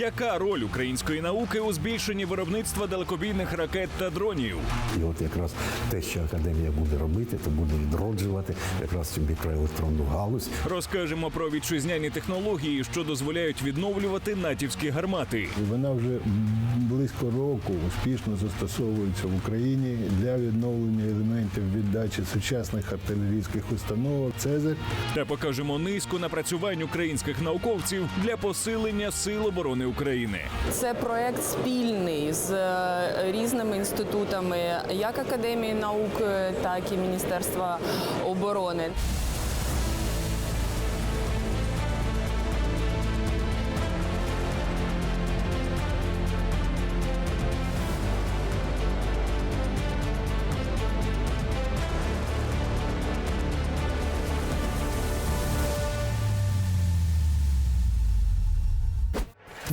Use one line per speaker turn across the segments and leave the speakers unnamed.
Яка роль української науки у збільшенні виробництва далекобійних ракет та дронів?
І от якраз те, що академія буде робити, то буде відроджувати якраз цю мікроелектронну галузь.
Розкажемо про вітчизняні технології, що дозволяють відновлювати натівські гармати.
Вона вже близько року успішно застосовується в Україні для відновлення елементів віддачі сучасних артилерійських установок. Цезарь
Та покажемо низку напрацювань українських науковців для посилення сил оборони України.
Це проект спільний з е, різними інститутами, як Академії наук, е, так і Міністерства оборони.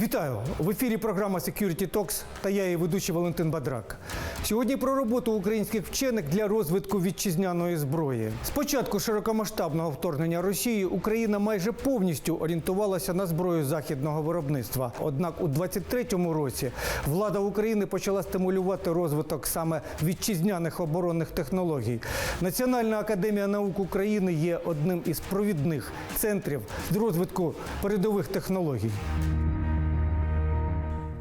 Вітаю в ефірі. Програма Security Talks та я її ведучий Валентин Бадрак. Сьогодні про роботу українських вчених для розвитку вітчизняної зброї. З початку широкомасштабного вторгнення Росії Україна майже повністю орієнтувалася на зброю західного виробництва. Однак у 23-му році влада України почала стимулювати розвиток саме вітчизняних оборонних технологій. Національна академія наук України є одним із провідних центрів з розвитку передових технологій.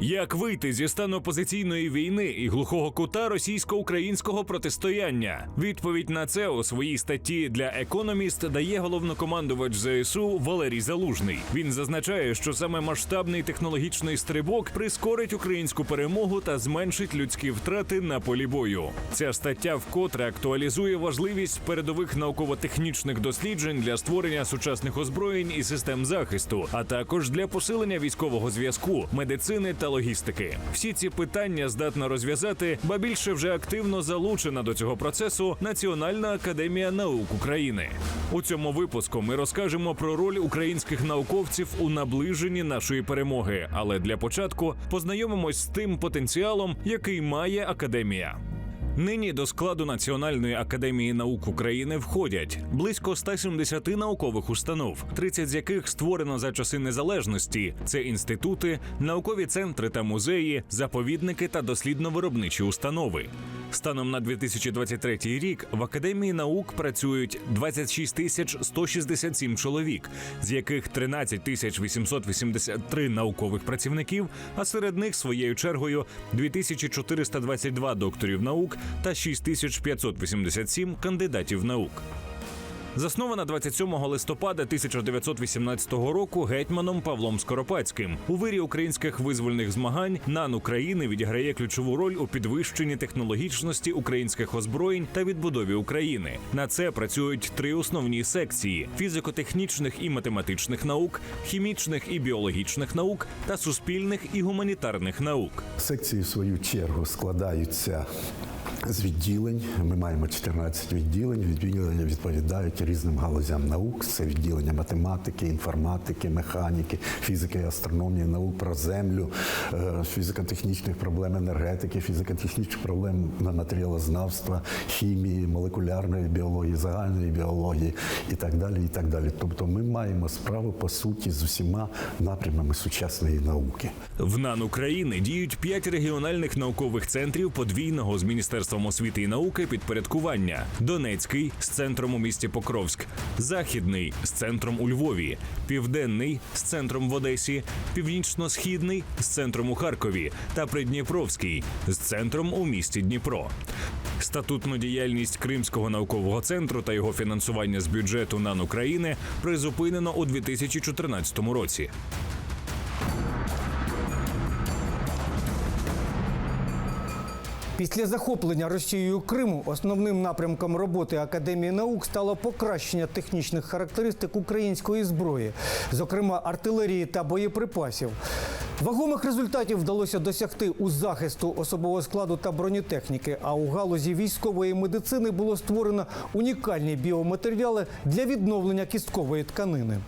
Як вийти зі стану позиційної війни і глухого кута російсько-українського протистояння? Відповідь на це у своїй статті для Економіст дає головнокомандувач ЗСУ Валерій Залужний. Він зазначає, що саме масштабний технологічний стрибок прискорить українську перемогу та зменшить людські втрати на полі бою. Ця стаття вкотре актуалізує важливість передових науково-технічних досліджень для створення сучасних озброєнь і систем захисту, а також для посилення військового зв'язку, медицини та логістики. Всі ці питання здатна розв'язати, ба більше вже активно залучена до цього процесу Національна академія наук України. У цьому випуску ми розкажемо про роль українських науковців у наближенні нашої перемоги. Але для початку познайомимось з тим потенціалом, який має академія. Нині до складу Національної академії наук України входять близько 170 наукових установ, 30 з яких створено за часи незалежності. Це інститути, наукові центри та музеї, заповідники та дослідно-виробничі установи. Станом на 2023 рік в академії наук працюють 26 тисяч 167 чоловік, з яких 13 тисяч 883 наукових працівників, а серед них своєю чергою 2422 докторів наук та 6587 кандидатів наук. Заснована 27 листопада 1918 року гетьманом Павлом Скоропадським. У вирі українських визвольних змагань НАН України відіграє ключову роль у підвищенні технологічності українських озброєнь та відбудові України. На це працюють три основні секції: фізико-технічних і математичних наук, хімічних і біологічних наук та суспільних і гуманітарних наук.
Секції, в свою чергу, складаються з відділень. Ми маємо 14 відділень. Відділення відповідають різним галузям наук. Це відділення математики, інформатики, механіки, фізики, астрономії, наук про землю, е, фізико-технічних проблем енергетики, фізико-технічних проблем матеріалознавства, хімії, молекулярної біології, загальної біології і так далі. І так далі. Тобто ми маємо справу по суті з усіма напрямами сучасної науки.
В НАН України діють п'ять регіональних наукових центрів подвійного з Міністерством освіти і науки підпорядкування: Донецький з центром у місті Покровськ, Західний з центром у Львові, Південний з центром в Одесі, Північно-східний з центром у Харкові. Та Придніпровський з центром у місті Дніпро. Статутну діяльність Кримського наукового центру та його фінансування з бюджету НАН України призупинено у 2014 році.
Після захоплення Росією Криму основним напрямком роботи Академії наук стало покращення технічних характеристик української зброї, зокрема артилерії та боєприпасів. Вагомих результатів вдалося досягти у захисту особового складу та бронетехніки. А у галузі військової медицини було створено унікальні біоматеріали для відновлення кісткової тканини.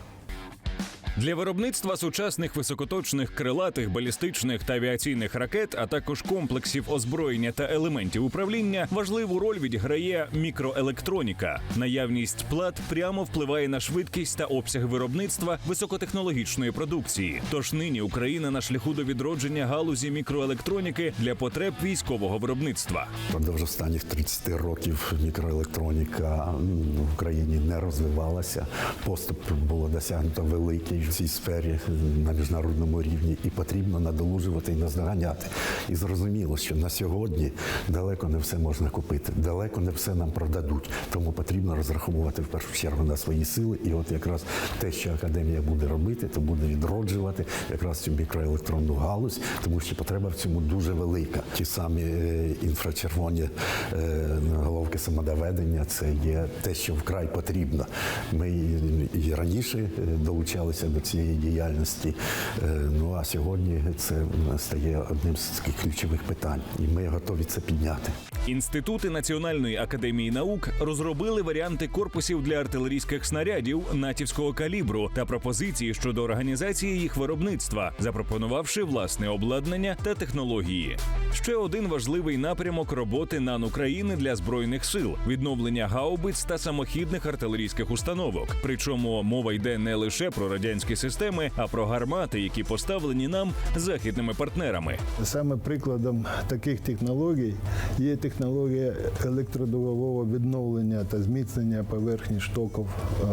Для виробництва сучасних високоточних крилатих балістичних та авіаційних ракет, а також комплексів озброєння та елементів управління, важливу роль відіграє мікроелектроніка. Наявність плат прямо впливає на швидкість та обсяг виробництва високотехнологічної продукції. Тож нині Україна на шляху до відродження галузі мікроелектроніки для потреб військового виробництва.
Продовж останніх 30 років мікроелектроніка в Україні не розвивалася. Поступ було досягнуто великий цій сфері на міжнародному рівні, і потрібно надолужувати і наздоганяти. І зрозуміло, що на сьогодні далеко не все можна купити, далеко не все нам продадуть. Тому потрібно розраховувати в першу чергу на свої сили. І от якраз те, що академія буде робити, то буде відроджувати якраз цю мікроелектронну галузь, тому що потреба в цьому дуже велика. Ті самі е, інфрачервоні е, головки самодоведення це є те, що вкрай потрібно. Ми і- раніше е, долучалися до цієї діяльності. е, Ну а сьогодні це стає одним з таких ключових питань, і ми готові це підняти.
Інститути Національної академії наук розробили варіанти корпусів для артилерійських снарядів натівського калібру та пропозиції щодо організації їх виробництва, запропонувавши власне обладнання та технології. Ще один важливий напрямок роботи НАН України для збройних сил відновлення гаубиць та самохідних артилерійських установок. Причому мова йде не лише про радянські системи, а про гармати, які поставлені нам західними партнерами.
Саме прикладом таких технологій є технологія електродугового відновлення та зміцнення поверхні штоків е,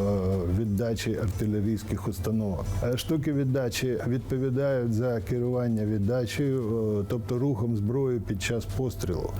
віддачі артилерійських установок. Е, Штоки віддачі відповідають за керування віддачею, е, тобто рухом зброї під час пострілу.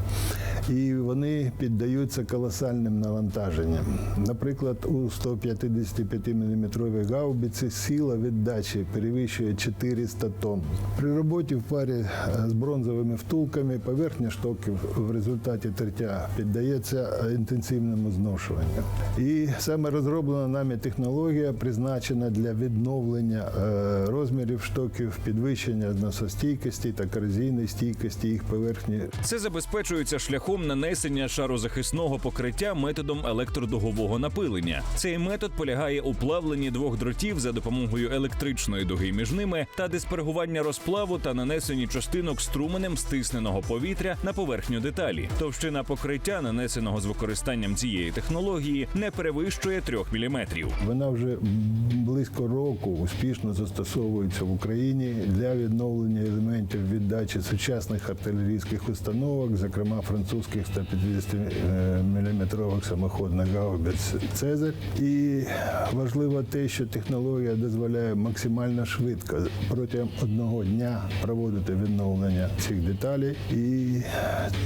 І вони піддаються колосальним навантаженням. Наприклад, у 155 мм гаубиці сила віддачі перевищує 400 тонн. При роботі в парі е, з бронзовими втулками поверхня штоків в результаті тертя піддається е, інтенсивному зношуванню. І саме розроблена нами технологія призначена для відновлення е, розмірів штоків, підвищення зносостійкості та корозійної стійкості їх поверхні
Це забезпечується шляхом нанесення шарозахисного покриття методом електродугового напилення. Цей метод полягає у плавленні двох дротів за допомогою електричної дуги між ними та диспергування розплаву та нанесенні частинок струменем стисненого повітря на поверхню деталі. Товщина покриття, нанесеного з використанням цієї технології, не перевищує 3 мм.
Вона вже близько року успішно застосовується в Україні для відновлення елементів віддачі сучасних артилерійських установок, зокрема французьких 150 мм самоходних гаубиць Цезарь. І важливо те, що технологія дозволяє максимально швидко протягом одного дня проводити відновлення цих деталей і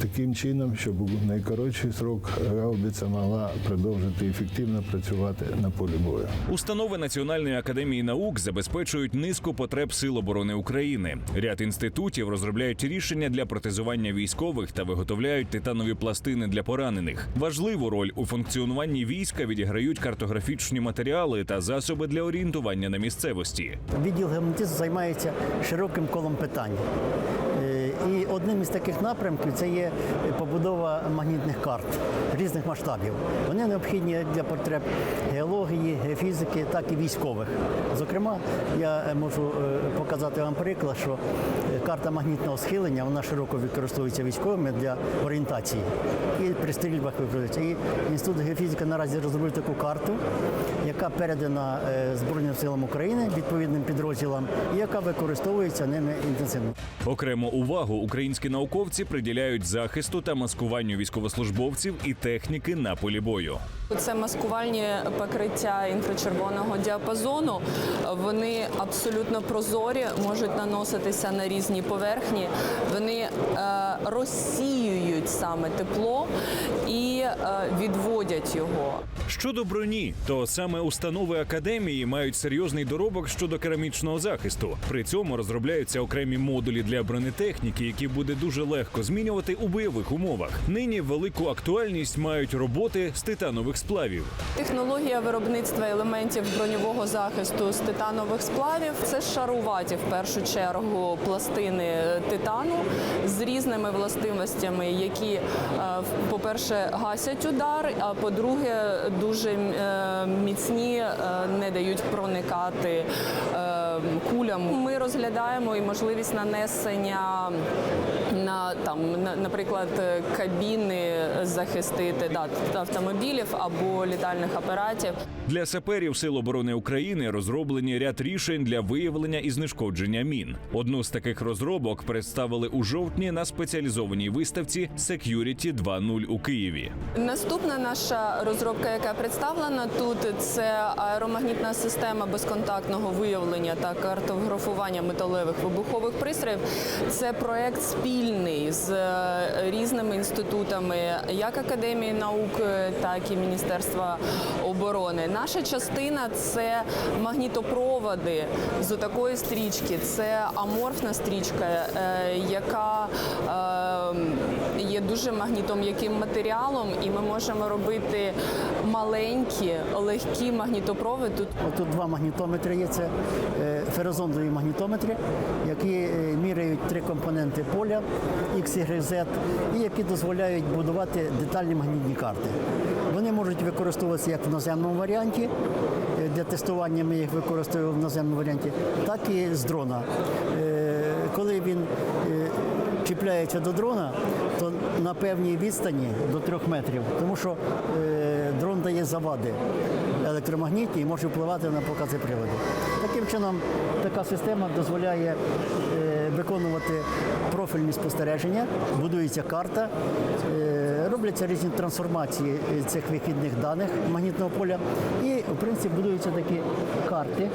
таким чином, щоб у найкоротший срок гаубиця могла продовжити ефективно працювати на полі бою.
Установи Національної академії наук забезпечують низку потреб Сил оборони України. Ряд інститутів розробляють рішення для протезування військових та виготовляють титанові пластини для поранених. Важливу роль у функціонуванні війська відіграють картографічні матеріали та засоби для орієнтування на місцевості.
Відділ геомантизму займається широким колом питань. І одним із таких напрямків це є побудова магнітних карт різних масштабів. Вони необхідні для потреб геології, геофізики, так і військових. Зокрема, я е, можу е, показати вам приклад, що е, карта магнітного схилення вона широко використовується військовими для орієнтації і при стрільбах використовується. І інститут геофізики наразі розробив таку карту, яка передана Збройним силам України відповідним підрозділам, і яка використовується ними інтенсивно.
Окрему увагу українські науковці приділяють захисту та маскуванню військовослужбовців і техніки на полі бою.
Це маскувальні покриття інфрачервоного діапазону. Вони абсолютно прозорі, можуть наноситися на різні поверхні. Вони е, розсіюють саме тепло і е, відводять його.
Щодо броні, то саме установи академії мають серйозний доробок щодо керамічного захисту. При цьому розробляються окремі модулі для бронетехніки, які буде дуже легко змінювати у бойових умовах. Нині велику актуальність мають роботи з титанових сплавів.
Технологія виробництва елементів броньового захисту з титанових сплавів це шаруваті в першу чергу пластини титану з різними властивостями, які, е, по-перше, гасять удар, а по-друге, дуже е, міцні, е, не дають проникати е, кулям. Ми розглядаємо і можливість нанесення на там, на- наприклад, кабіни захистити да, автомобілів або літальних апаратів.
Для саперів Сил оборони України розроблені ряд рішень для виявлення і знешкодження мін. Одну з таких розробок представили у жовтні на спеціалізованій виставці Security 2.0 у Києві.
Наступна наша розробка, яка представлена тут, це аеромагнітна система безконтактного виявлення та картографування металевих вибухових пристроїв. Це проект спільний з е, різними інститутами, як Академії наук, е, так і Міністерства оборони. Наша частина це магнітопроводи з такої стрічки. Це аморфна стрічка, е, яка е, є дуже магнітом'яким матеріалом, і ми можемо робити маленькі, легкі магнітопроводи. Тут
Тут два магнітометри є. Це е, ферозондові магнітометри, які е, міряють три компоненти поля X, Y, Z, і які дозволяють будувати детальні магнітні карти. Вони можуть використовуватися як в наземному варіанті. е, Для тестування ми їх використовуємо в наземному варіанті, так і з дрона. Е, Коли він е, чіпляється до дрона, то на певній відстані до трьох метрів, тому що е, дрон дає завади електромагнітні і може впливати на покази приладу. Таким чином, така система дозволяє е, виконувати профільні спостереження, будується карта, е, робляться різні трансформації цих вихідних даних магнітного поля, і в принципі будуються такі карти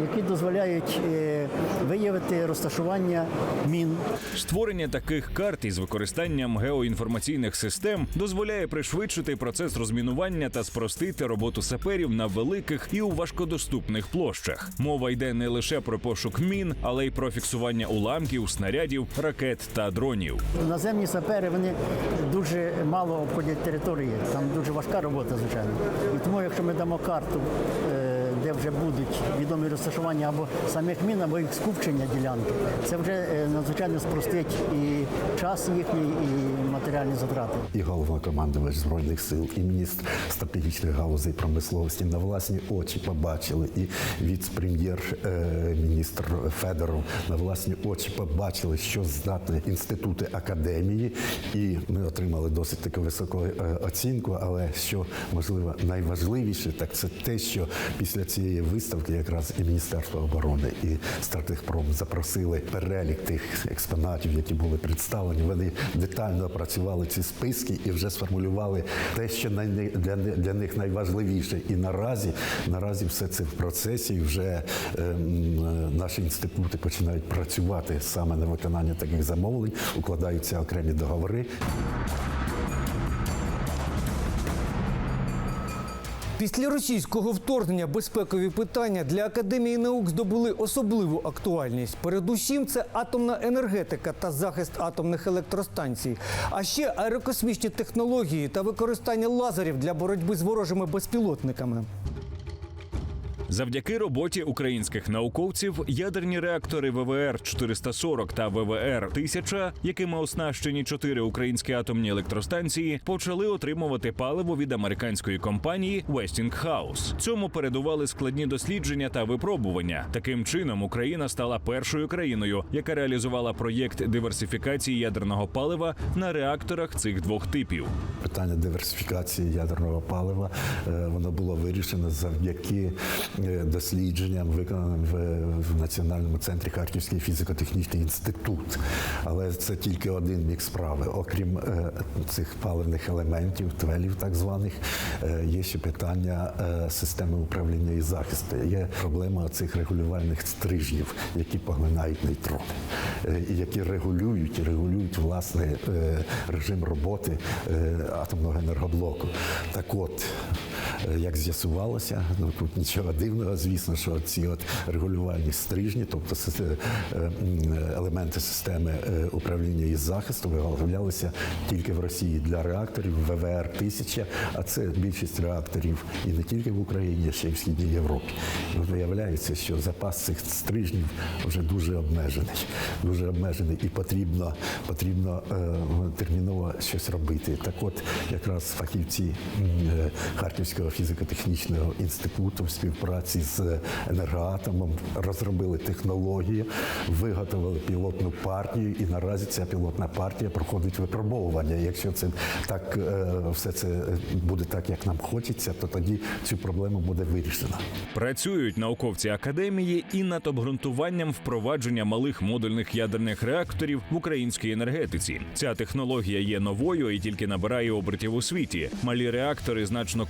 які дозволяють е, виявити розташування мін.
Створення таких карт із використанням геоінформаційних систем дозволяє пришвидшити процес розмінування та спростити роботу саперів на великих і у важкодоступних площах. Мова йде не лише про пошук мін, але й про фіксування уламків, снарядів, ракет та дронів.
Наземні сапери вони дуже мало обходять території. Там дуже важка робота, звичайно. І тому, якщо ми дамо карту, е, де вже будуть відомі розташування або самих мін, або їх скупчення ділянки, це вже е, надзвичайно спростить і час їхній, і матеріальні затрати.
і головнокомандувач збройних сил, і міністр стратегічних галузей промисловості на власні очі побачили, і віце-прем'єр-міністр Федоров на власні очі побачили, що здатні інститути академії, і ми отримали досить таку високу е, оцінку. Але що можливо найважливіше, так це те, що після цієї виставки якраз і Міністерство оборони, і Стратегпром запросили перелік тих експонатів, які були представлені. Вони детально опрацювали ці списки і вже сформулювали те, що для, для них найважливіше. І наразі, наразі все це в процесі. і Вже ем, е, наші інститути починають працювати саме на виконання таких замовлень, укладаються окремі договори.
Після російського вторгнення безпекові питання для Академії наук здобули особливу актуальність. Передусім, це атомна енергетика та захист атомних електростанцій, а ще аерокосмічні технології та використання лазерів для боротьби з ворожими безпілотниками.
Завдяки роботі українських науковців ядерні реактори ВВР 440 та ВВР 1000 якими оснащені чотири українські атомні електростанції, почали отримувати паливо від американської компанії Westinghouse. Цьому передували складні дослідження та випробування. Таким чином, Україна стала першою країною, яка реалізувала проєкт диверсифікації ядерного палива на реакторах цих двох типів.
Питання диверсифікації ядерного палива е, воно було вирішено завдяки дослідженням, виконаним в, Національному центрі Харківський фізико-технічний інститут. Але це тільки один бік справи. Окрім е, цих паливних елементів, твелів так званих, е, є ще питання е, системи управління і захисту. Є проблема цих регулювальних стрижнів, які поглинають нейтрони, е, які регулюють, регулюють власне е, режим роботи е, атомного енергоблоку. Так от, е, як з'ясувалося, ну тут нічого дивного, звісно, що ці от регулювальні стрижні, тобто е, елементи системи е, управління і захисту виготовлялися тільки в Росії для реакторів ВВР 1000 а це більшість реакторів і не тільки в Україні, а ще й в Східній Європі. От виявляється, що запас цих стрижнів вже дуже обмежений, дуже обмежений, і потрібно, потрібно е, терміново щось робити. Так от, якраз фахівці е, Харківського фізико-технічного інституту в співпраці з енергоатомом розробили технологію, виготовили пілотну партію, і наразі ця пілотна партія проходить випробовування. Якщо це так е, все це буде так, як нам хочеться, то тоді цю проблему буде вирішена.
Працюють науковці академії і над обґрунтуванням впровадження малих модульних ядерних реакторів в українській енергетиці. Ця технологія є новою і тільки набирає обертів у світі. Малі реактори значно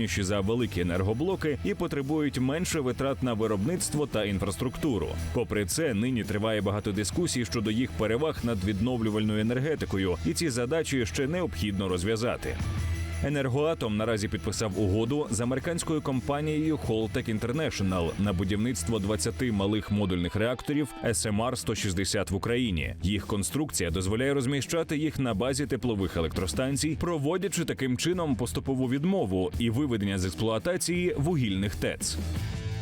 компактніші за великі енергоблоки і потребують менше витрат на виробництво та інфраструктуру. Попри це, нині триває багато дискусій щодо їх переваг над відновлювальною енергетикою, і ці задачі ще необхідно розв'язати. Енергоатом наразі підписав угоду з американською компанією Holtec International на будівництво 20 малих модульних реакторів SMR 160 в Україні. Їх конструкція дозволяє розміщати їх на базі теплових електростанцій, проводячи таким чином поступову відмову і виведення з експлуатації вугільних ТЕЦ.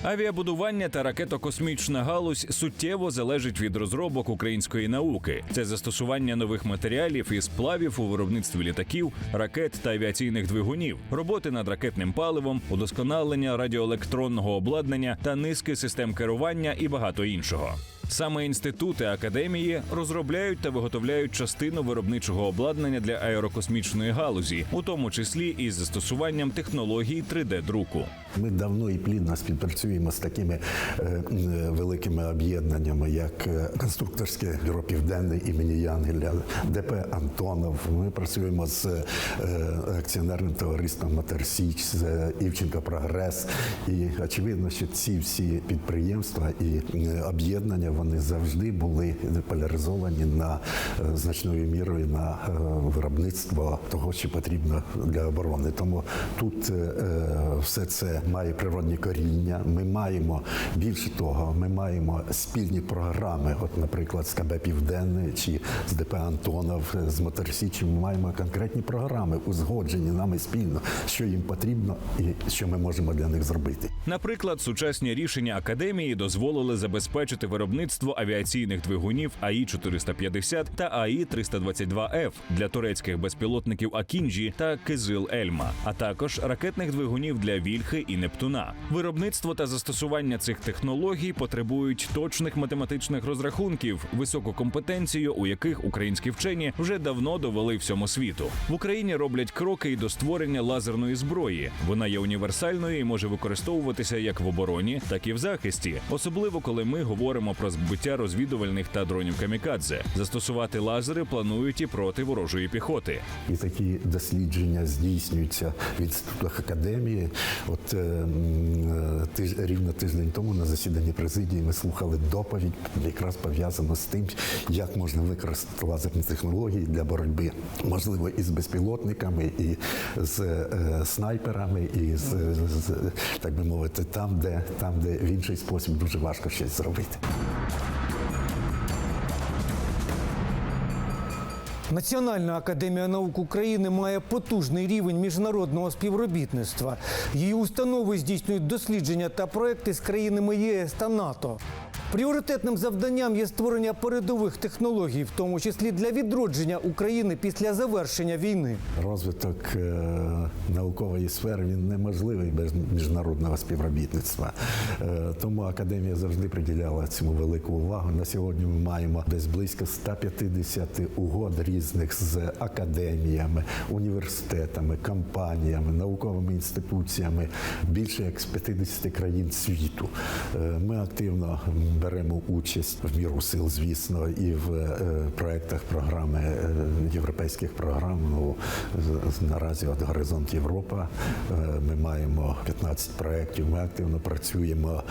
Авіабудування та ракетокосмічна галузь суттєво залежить від розробок української науки. Це застосування нових матеріалів і сплавів у виробництві літаків, ракет та авіаційних двигунів, роботи над ракетним паливом, удосконалення радіоелектронного обладнання та низки систем керування і багато іншого. Саме інститути академії розробляють та виготовляють частину виробничого обладнання для аерокосмічної галузі, у тому числі із застосуванням технологій 3D-друку.
Ми давно і плідно співпрацюємо з такими е, великими об'єднаннями, як е, конструкторське бюро Південне імені Янгеля, ДП Антонов. Ми працюємо з е, акціонерним товариством Моторсіч, з Івченко Прогрес. І очевидно, що ці всі підприємства і об'єднання вони завжди були поляризовані на е, значною мірою на е, виробництво того, що потрібно для оборони. Тому тут е, все це має природні коріння. Ми маємо більше того, ми маємо спільні програми. От, наприклад, з КБ Південне чи з ДП Антонов, з Моторсічі. Ми маємо конкретні програми, узгоджені нами спільно, що їм потрібно і що ми можемо для них зробити.
Наприклад, сучасні рішення академії дозволили забезпечити виробництво авіаційних двигунів АІ 450 та АІ 322 ф для турецьких безпілотників Акінджі та Кизил Ельма, а також ракетних двигунів для Вільхи і Нептуна. Виробництво та застосування цих технологій потребують точних математичних розрахунків, високу компетенцію, у яких українські вчені вже давно довели всьому світу. В Україні роблять кроки й до створення лазерної зброї. Вона є універсальною і може використовуватися як в обороні, так і в захисті, особливо коли ми говоримо про збиття розвідувальних та дронів камікадзе. Застосувати лазери планують і проти ворожої піхоти.
І такі дослідження здійснюються в інститутах академії. От е, м, е, рівно тиждень тому на засіданні президії ми слухали доповідь, якраз пов'язану з тим, як можна використати лазерні технології для боротьби, можливо, і з безпілотниками, і з е, снайперами, і з, з так би мовити, там, де там, де в інший спосіб дуже важко щось зробити.
Національна академія наук України має потужний рівень міжнародного співробітництва. Її установи здійснюють дослідження та проекти з країнами ЄС та НАТО. Пріоритетним завданням є створення передових технологій, в тому числі для відродження України після завершення війни.
Розвиток е, наукової сфери він неможливий без міжнародного співробітництва. Е, тому академія завжди приділяла цьому велику увагу. На сьогодні ми маємо десь близько 150 угод різних з академіями, університетами, компаніями, науковими інституціями більше як з 50 країн світу. Е, Ми активно беремо участь в міру сил, звісно, і в е, проектах програми е, європейських програм. Ну наразі от Горизонт Європа. е, Ми маємо 15 проєктів. Ми активно працюємо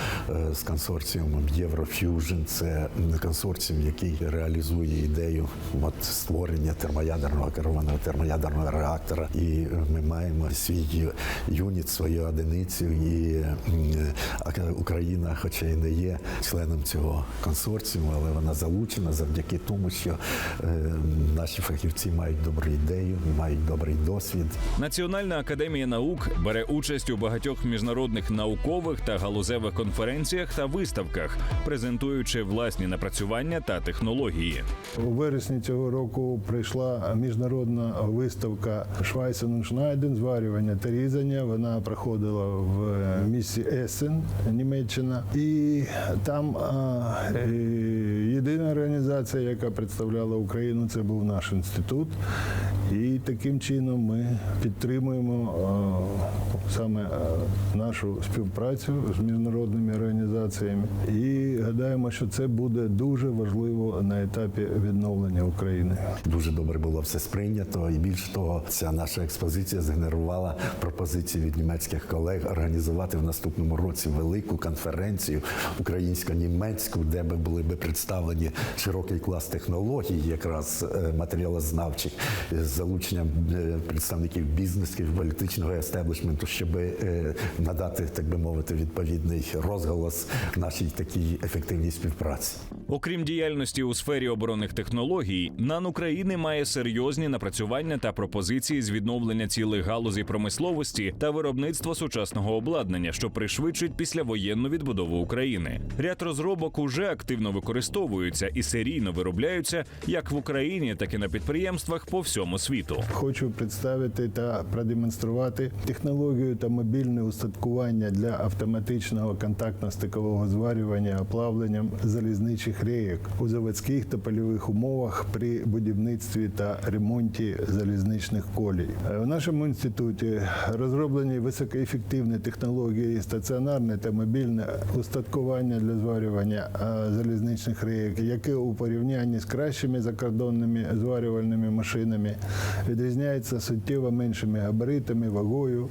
з консорціумом Єврофюжн. Це консорціум, який реалізує ідею от, створення термоядерного керованого термоядерного реактора. І ми маємо свій юніт, свою одиницю. І Україна, хоча й не є членом членом цього консорціуму, але вона залучена завдяки тому, що е, наші фахівці мають добру ідею, мають добрий досвід.
Національна академія наук бере участь у багатьох міжнародних наукових та галузевих конференціях та виставках, презентуючи власні напрацювання та технології.
У вересні цього року прийшла міжнародна виставка Швайсен Шнайден зварювання та різання. Вона проходила в місті Есен, Німеччина. І там а, е, єдина організація, яка представляла Україну, це був наш інститут. І таким чином ми підтримуємо а, саме а, нашу співпрацю з міжнародними організаціями. І гадаємо, що це буде дуже важливо на етапі відновлення України.
Дуже добре було все сприйнято, і більше того, ця наша експозиція згенерувала пропозиції від німецьких колег організувати в наступному році велику конференцію українсько-німецьку, де би були би представлені широкий клас технологій, якраз е, матеріалознавчих, з залученням е, представників бізнесу, політичного естеблішменту, щоб е, надати, так би мовити, відповідний розголос нашій такій ефективній співпраці.
Окрім діяльності у сфері оборонних технологій, НАН України має серйозні напрацювання та пропозиції з відновлення цілих галузей промисловості та виробництва сучасного обладнання, що пришвидшить післявоєнну відбудову України. Ряд розробок уже активно використовуються і серійно виробляються як в Україні, так і на підприємствах по всьому світу.
Хочу представити та продемонструвати технологію та мобільне устаткування для автоматичного контактно-стикового зварювання оплавленням залізничних рейок у заводських та польових умовах при будівництві та ремонті залізничних колій. Е, В нашому інституті розроблені високоефективні технології стаціонарне та мобільне устаткування для зварювання е, залізничних рейок, яке у порівнянні з кращими закордонними зварювальними машинами відрізняється суттєво меншими габаритами, вагою,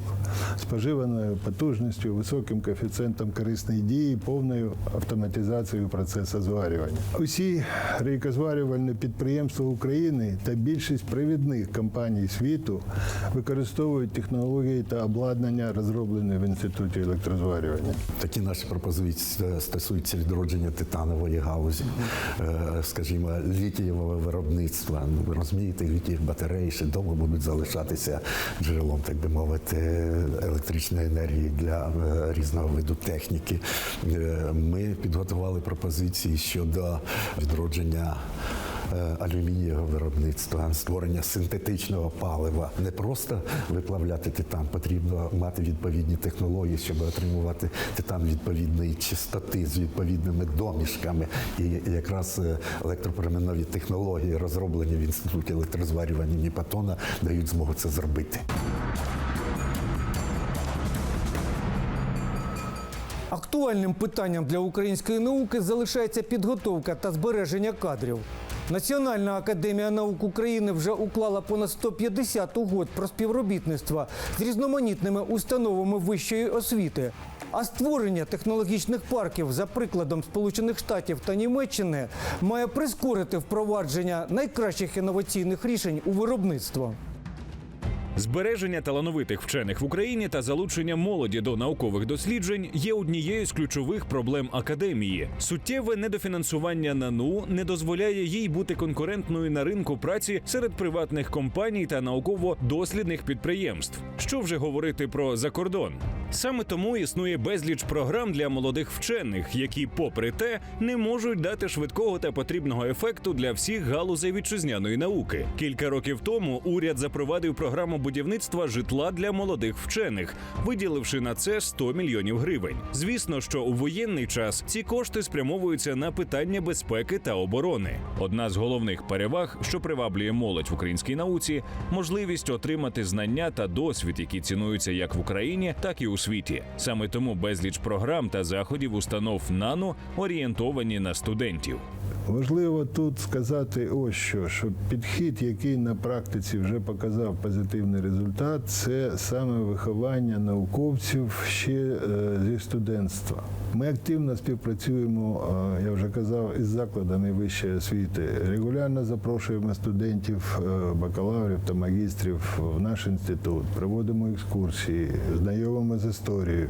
споживаною потужністю, високим коефіцієнтом корисної дії, повною автоматизацією процесу зварювання. Усі рейкозварювальні підприємства України та більшість провідних компаній світу використовують технології та обладнання, розроблені в інституті електрозварювання.
Такі наші пропозиції стосуються відродження титанової галузі, е, скажімо, літієвого виробництва. Ну, ви розумієте, літіїв батареї ще довго будуть залишатися джерелом, так би мовити, електричної енергії для е, різного виду техніки. Е, Ми підготували пропозиції щодо відродження. Е, Алюмінієвого виробництва, створення синтетичного палива. Не просто виплавляти титан, потрібно мати відповідні технології, щоб отримувати титан відповідної чистоти з відповідними домішками. І якраз е, електропромінові технології, розроблені в інституті електрозварювання Ніпатона, дають змогу це зробити.
Актуальним питанням для української науки залишається підготовка та збереження кадрів. Національна академія наук України вже уклала понад 150 угод про співробітництво з різноманітними установами вищої освіти. А створення технологічних парків за прикладом Сполучених Штатів та Німеччини має прискорити впровадження найкращих інноваційних рішень у виробництво.
Збереження талановитих вчених в Україні та залучення молоді до наукових досліджень є однією з ключових проблем академії. Суттєве недофінансування НАНУ не дозволяє їй бути конкурентною на ринку праці серед приватних компаній та науково-дослідних підприємств. Що вже говорити про закордон? Саме тому існує безліч програм для молодих вчених, які, попри те, не можуть дати швидкого та потрібного ефекту для всіх галузей вітчизняної науки. Кілька років тому уряд запровадив програму будівництва житла для молодих вчених, виділивши на це 100 мільйонів гривень. Звісно, що у воєнний час ці кошти спрямовуються на питання безпеки та оборони. Одна з головних переваг, що приваблює молодь в українській науці, можливість отримати знання та досвід, які цінуються як в Україні, так і у світі. Саме тому безліч програм та заходів установ НАНО орієнтовані на студентів.
Важливо тут сказати ось що, що підхід, який на практиці вже показав позитивний результат, це саме виховання науковців ще е, зі студентства. Ми активно співпрацюємо, е, я вже казав, із закладами вищої освіти. Регулярно запрошуємо студентів, е, бакалаврів та магістрів в наш інститут, проводимо екскурсії, знайомимо з історією,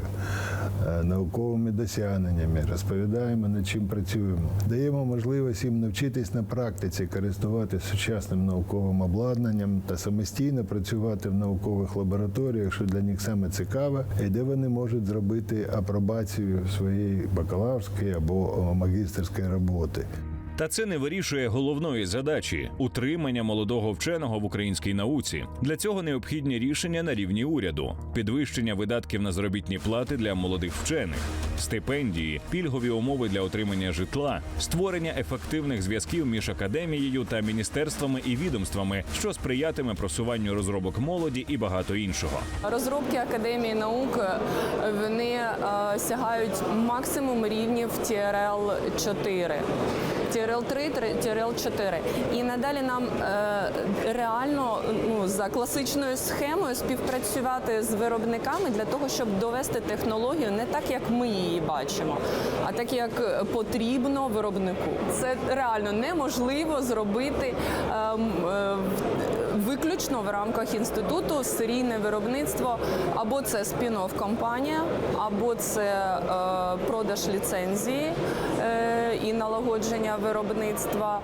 науковими досягненнями, розповідаємо, над чим працюємо. Даємо можливість їм навчитись на практиці користуватися сучасним науковим обладнанням та самостійно працювати в наукових лабораторіях, що для них саме цікаве, і де вони можуть зробити апробацію своєї бакалаврської або магістерської роботи.
Та це не вирішує головної задачі утримання молодого вченого в українській науці. Для цього необхідні рішення на рівні уряду, підвищення видатків на заробітні плати для молодих вчених, стипендії, пільгові умови для отримання житла, створення ефективних зв'язків між академією та міністерствами і відомствами, що сприятиме просуванню розробок молоді і багато іншого.
Розробки Академії наук е, вони е, сягають максимум рівнів TRL 4. TRL 3, TRL 4. І надалі нам е, реально ну, за класичною схемою співпрацювати з виробниками для того, щоб довести технологію не так, як ми її бачимо, а так, як потрібно виробнику. Це реально неможливо зробити. ем, е, виключно в рамках інституту серійне виробництво або це спін-офф компанія, або це е, продаж ліцензії е, налагодження виробництва.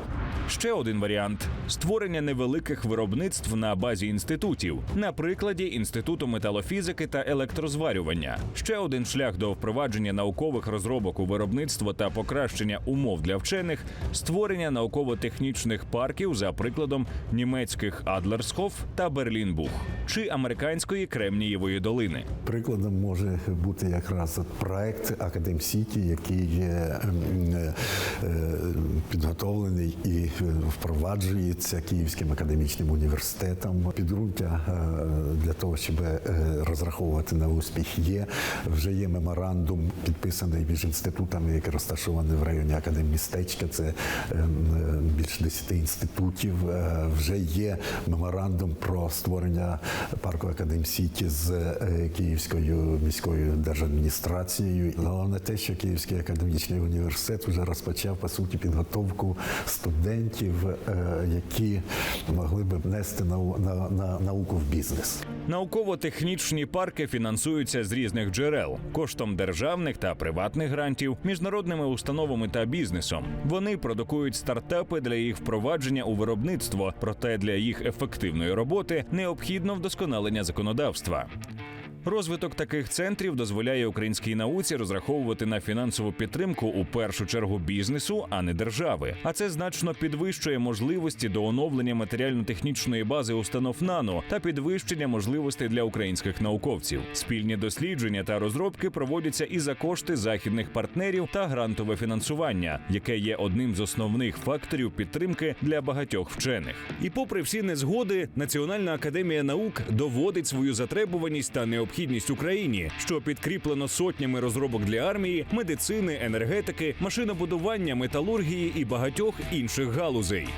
Ще один варіант створення невеликих виробництв на базі інститутів, на прикладі інституту металофізики та електрозварювання. Ще один шлях до впровадження наукових розробок у виробництво та покращення умов для вчених створення науково-технічних парків за прикладом німецьких Адлерсхоф та Берлінбух чи американської Кремнієвої долини.
Прикладом може бути якраз проект Академ Сіті, який є ем, е, е, підготовлений і впроваджується Київським академічним університетом. Підґрунтя е, для того, щоб е, розраховувати на успіх, є вже є меморандум, підписаний між інститутами, які розташовані в районі академмістечка. Це е, більше 10 інститутів. Вже є меморандум про створення парку Академ Сіті з Київською міською держадміністрацією. Головне те, що Київський академічний університет вже розпочав по суті підготовку студентів, е, які могли би внести нау- на, на науку в бізнес.
Науково-технічні парки фінансуються з різних джерел коштом державних та приватних грантів, міжнародними установами та бізнесом. Вони продукують стартапи для їх впровадження у виробництво, проте для їх ефективної роботи необхідно вдосконалення законодавства. Розвиток таких центрів дозволяє українській науці розраховувати на фінансову підтримку у першу чергу бізнесу, а не держави. А це значно підвищує можливості до оновлення матеріально-технічної бази установ НАНО та підвищення можливостей для українських науковців. Спільні дослідження та розробки проводяться і за кошти західних партнерів та грантове фінансування, яке є одним з основних факторів підтримки для багатьох вчених. І попри всі незгоди, Національна академія наук доводить свою затребуваність та необхідність Україні, що підкріплено сотнями розробок для армії, медицини, енергетики, машинобудування, металургії і багатьох інших галузей.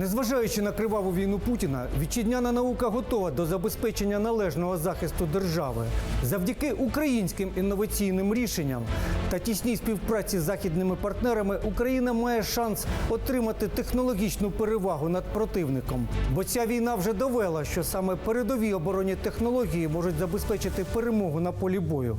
Незважаючи на криваву війну Путіна, вітчизняна наука готова до забезпечення належного захисту держави. Завдяки українським інноваційним рішенням та тісній співпраці з західними партнерами Україна має шанс отримати технологічну перевагу над противником. Бо ця війна вже довела, що саме передові оборонні технології можуть забезпечити перемогу на полі бою.